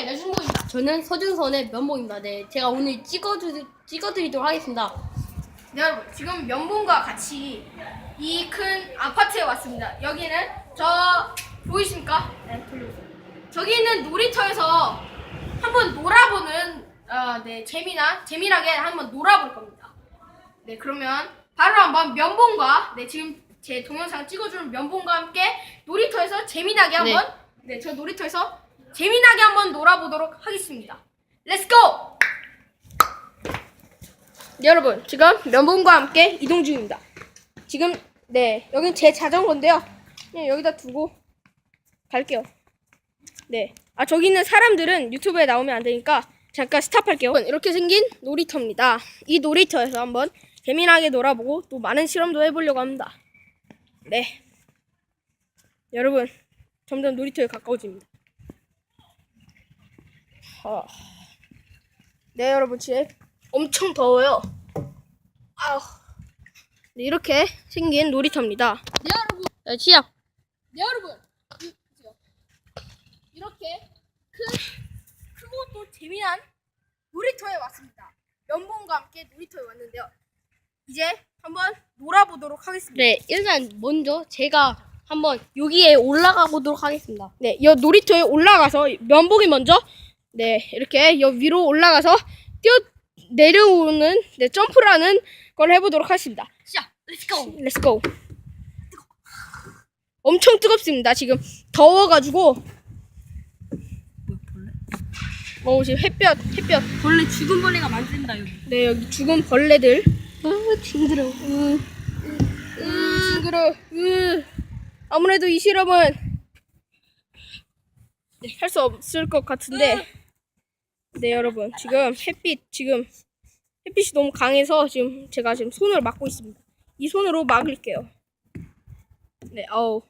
서준선의 레준목입니다. 저는 서준선의 면목입니다. 네, 제가 오늘 찍어주 찍어드리도록 하겠습니다. 네 여러분 지금 면봉과 같이 이 큰 아파트에 왔습니다. 여기는 저 보이십니까? 네 돌려보세요. 저기 있는 놀이터에서 한번 놀아보는 아, 네 재미나 재미나게 한번 놀아볼 겁니다. 네 그러면 바로 한번 면봉과 네 지금 제 동영상 찍어주는 면봉과 함께 놀이터에서 재미나게 한번 네저 놀이터에서 재미나게 한번 놀아보도록 하겠습니다. 렛츠고! 네, 여러분 지금 면봉과 함께 이동 중입니다. 지금 네 여긴 제 자전거인데요. 그냥 여기다 두고 갈게요. 네. 아 저기 있는 사람들은 유튜브에 나오면 안 되니까 잠깐 스탑할게요. 이렇게 생긴 놀이터입니다. 이 놀이터에서 한번 재미나게 놀아보고 또 많은 실험도 해보려고 합니다. 네. 여러분 점점 놀이터에 가까워집니다. 아. 네 여러분 지금 엄청 더워요. 아우. 네, 이렇게 생긴 놀이터입니다. 네, 여러분. 네, 시작. 네 여러분 이-. 이렇게 큰 크고 또 재미난 놀이터에 왔습니다. 연봉과 함께 놀이터에 왔는데요. 이제 한번 놀아보도록 하겠습니다. 네, 일단 먼저 제가 한번 여기에 올라가 보도록 하겠습니다. 네, 이 놀이터에 올라가서 면봉이 먼저 네 이렇게 여 위로 올라가서 뛰어 내려오는 네 점프라는 걸 해보도록 하겠습니다. 시작. 렛츠고. Let's go. 엄청 뜨겁습니다. 지금 더워가지고. 어 지금 햇볕 햇볕. 벌레 죽은 벌레가 많습니다 여기. 네 여기 죽은 벌레들. 아, 징그러. 으, 으, 징그러. 으. 아무래도 이 실험은 네, 할 수 없을 것 같은데. 네 여러분 지금 햇빛 지금 햇빛이 너무 강해서 지금 제가 지금 손을 막고 있습니다. 이 손으로 막을게요. 네 어우.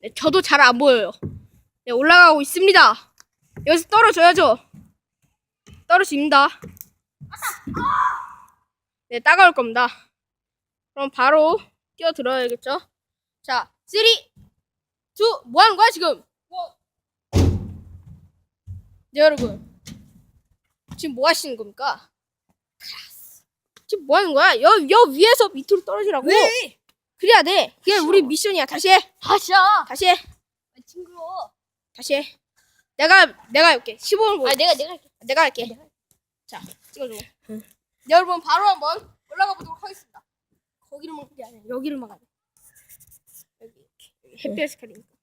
네 저도 잘 안 보여요. 네 올라가고 있습니다. 여기서 떨어져야죠. 떨어집니다. 네, 따가울 겁니다. 그럼 바로 뛰어들어야겠죠? 자, 3, 2, 뭐 하는 거야, 지금? 네, 여러분. 지금 뭐 하시는 겁니까? 지금 뭐 하는 거야? 여, 여 위에서 밑으로 떨어지라고. 왜? 그래야 돼. 그게 우리 미션이야. 다시 해. 다시야. 다시 해. 아, 징그러워. 다시 해. 내가, 내가 할게. 15분 보여. 아, 내가 내가 할게. 내가 할게. 자, 찍어줘. 네, 여러분 바로 한번 올라가 보도록 하겠습니다. 거기를 막는 게 아니라 여기를 막아야 돼. 여기 이렇게 여기 햇볕 가리니까.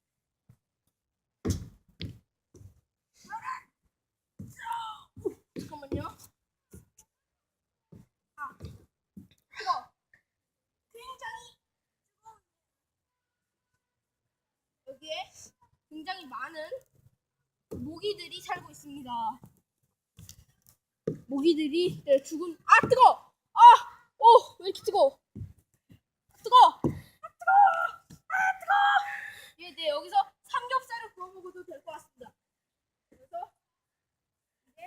잠깐만요. 아, 이거 굉장히 뜨거운 여기에 굉장히 많은 모기들이 살고 있습니다. 모기들이 네, 죽은 아 뜨거 아 오 왜 이렇게 뜨거 뜨거 아 뜨거 아 뜨거 예 네 여기서 삼겹살을 구워 먹어도 될 것 같습니다. 그래서 이제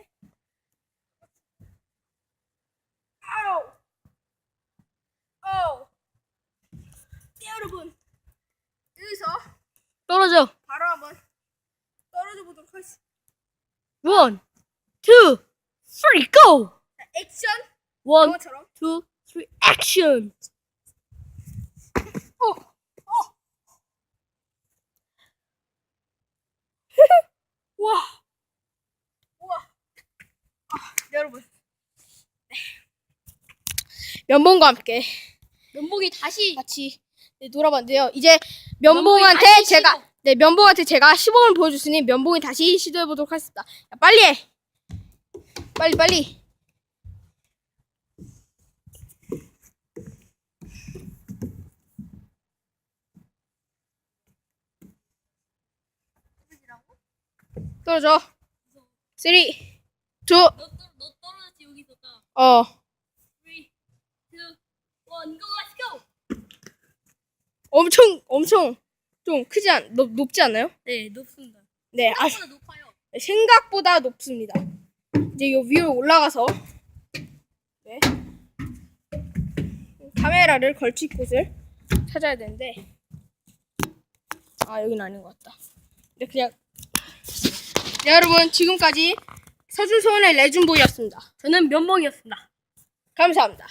아우! 아우! 네 여러분 떨어져. 바로 한번 떨어져 보도록 하겠습니다 원, 투, 쓰리, 고. 자, 액션 원, 영화처럼 투, 쓰리, 액션. 어, 어. 우와, 우와. 아, 여러분. 네. 면봉과 함께 면목이 다시 같이 네, 놀아봤는데요. 이제 면봉한테 제가. 네 면봉한테 제가 시범을 보여줬으니 면봉이 다시 시도해 보도록 하겠습니다. 야, 빨리 해. 빨리 빨리. 떨어져. 3, 2, 너, 떨- 너 떨어졌지 여기서 딱. 어. 3, 2, 1, go, let's go. 엄청 엄청 좀 크지 않 높, 높지 않나요? 네, 높습니다. 네, 아, 생각보다 높아요. 생각보다 높습니다. 이제 요 위로 올라가서 네. 카메라를 걸칠 곳을 찾아야 되는데 아 여긴 아닌 것 같다. 근데 그냥 네, 여러분 지금까지 서준소원의 레준보이였습니다. 저는 면봉이었습니다. 감사합니다.